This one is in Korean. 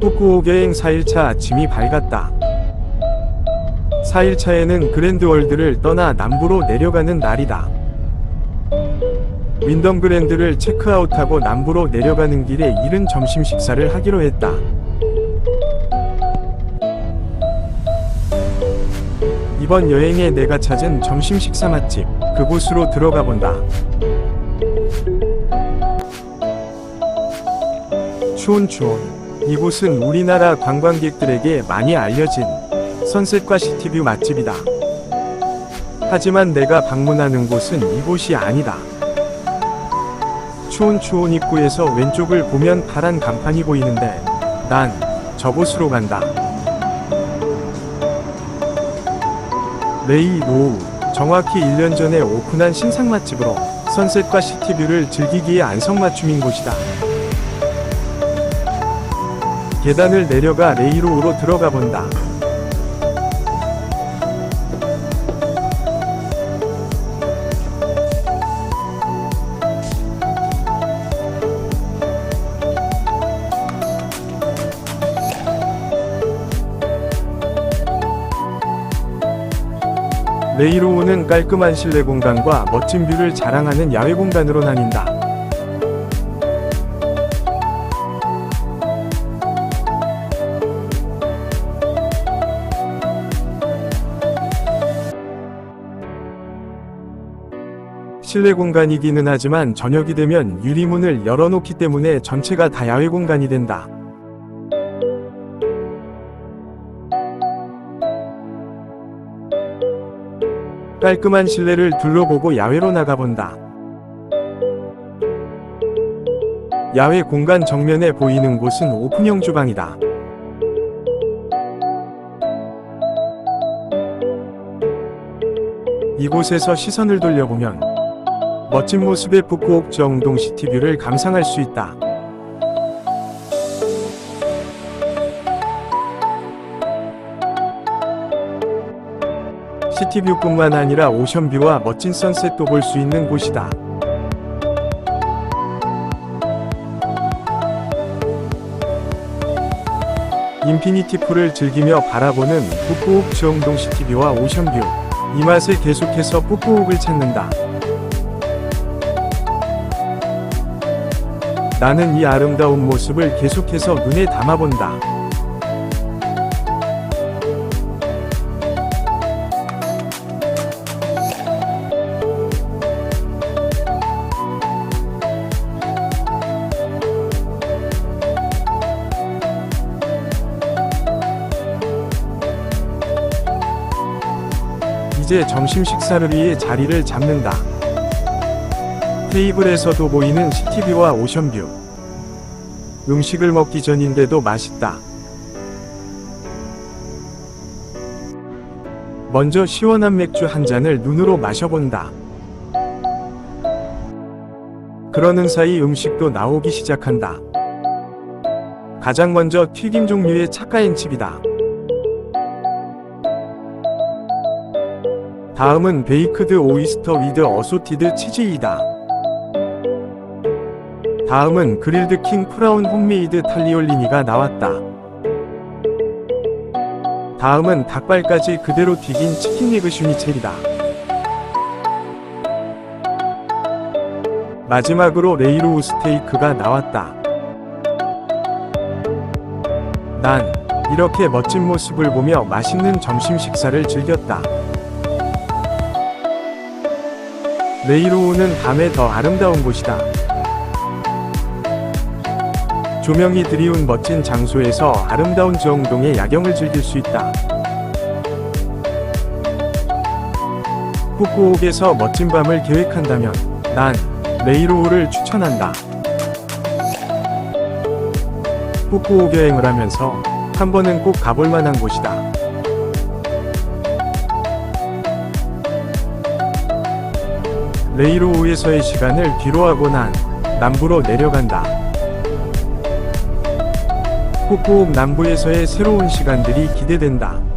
후쿠오 여행 4일차 아침이 밝았다. 4일차에는 그랜드월드를 떠나 남부로 내려가는 날이다. 윈덤 그랜드를 체크아웃하고 남부로 내려가는 길에 이른 점심 식사를 하기로 했다. 이번 여행에 내가 찾은 점심 식사 맛집 그곳으로 들어가 본다. 추온추온 이곳은 우리나라 관광객들에게 많이 알려진 선셋과 시티뷰 맛집이다. 하지만 내가 방문하는 곳은 이곳이 아니다. 추온추온 입구에서 왼쪽을 보면 파란 간판이 보이는데 난 저곳으로 간다. 레이 노우 정확히 1년 전에 오픈한 신상 맛집으로 선셋과 시티뷰를 즐기기에 안성맞춤인 곳이다. 계단을 내려가 레이로우로 들어가 본다. 레이로우는 깔끔한 실내 공간과 멋진 뷰를 자랑하는 야외 공간으로 나뉜다. 실내 공간이기는 하지만 저녁이 되면 유리문을 열어놓기 때문에 전체가 다 야외 공간이 된다. 깔끔한 실내를 둘러보고 야외로 나가본다. 야외 공간 정면에 보이는 곳은 오픈형 주방이다. 이곳에서 시선을 돌려보면 멋진 모습의 북구옥 정동 시티뷰를 감상할 수 있다. 시티뷰뿐만 아니라 오션뷰와 멋진 선셋도 볼 수 있는 곳이다. 인피니티 풀을 즐기며 바라보는 북구옥 정동 시티뷰와 오션뷰. 이 맛을 계속해서 북구옥을 찾는다. 나는 이 아름다운 모습을 계속해서 눈에 담아본다. 이제 점심 식사를 위해 자리를 잡는다. 테이블에서도 보이는 시티뷰와 오션뷰. 음식을 먹기 전인데도 맛있다. 먼저 시원한 맥주 한 잔을 눈으로 마셔본다. 그러는 사이 음식도 나오기 시작한다. 가장 먼저 튀김 종류의 차카앤칩이다. 다음은 베이크드 오이스터 위드 어소티드 치즈이다. 다음은 그릴드 킹 프라운 홈메이드 탈리올리니가 나왔다. 다음은 닭발까지 그대로 튀긴 치킨 리그 슈니첼이다. 마지막으로 레이로우 스테이크가 나왔다. 난 이렇게 멋진 모습을 보며 맛있는 점심 식사를 즐겼다. 레이로우는 밤에 더 아름다운 곳이다. 조명이 드리운 멋진 장소에서 아름다운 정동의 야경을 즐길 수 있다. 후쿠옥에서 멋진 밤을 계획한다면 난 레이로우를 추천한다. 후쿠옥 여행을 하면서 한 번은 꼭 가볼 만한 곳이다. 레이로우에서의 시간을 뒤로하고 난 남부로 내려간다. 후쿠옥 남부에서의 새로운 시간들이 기대된다.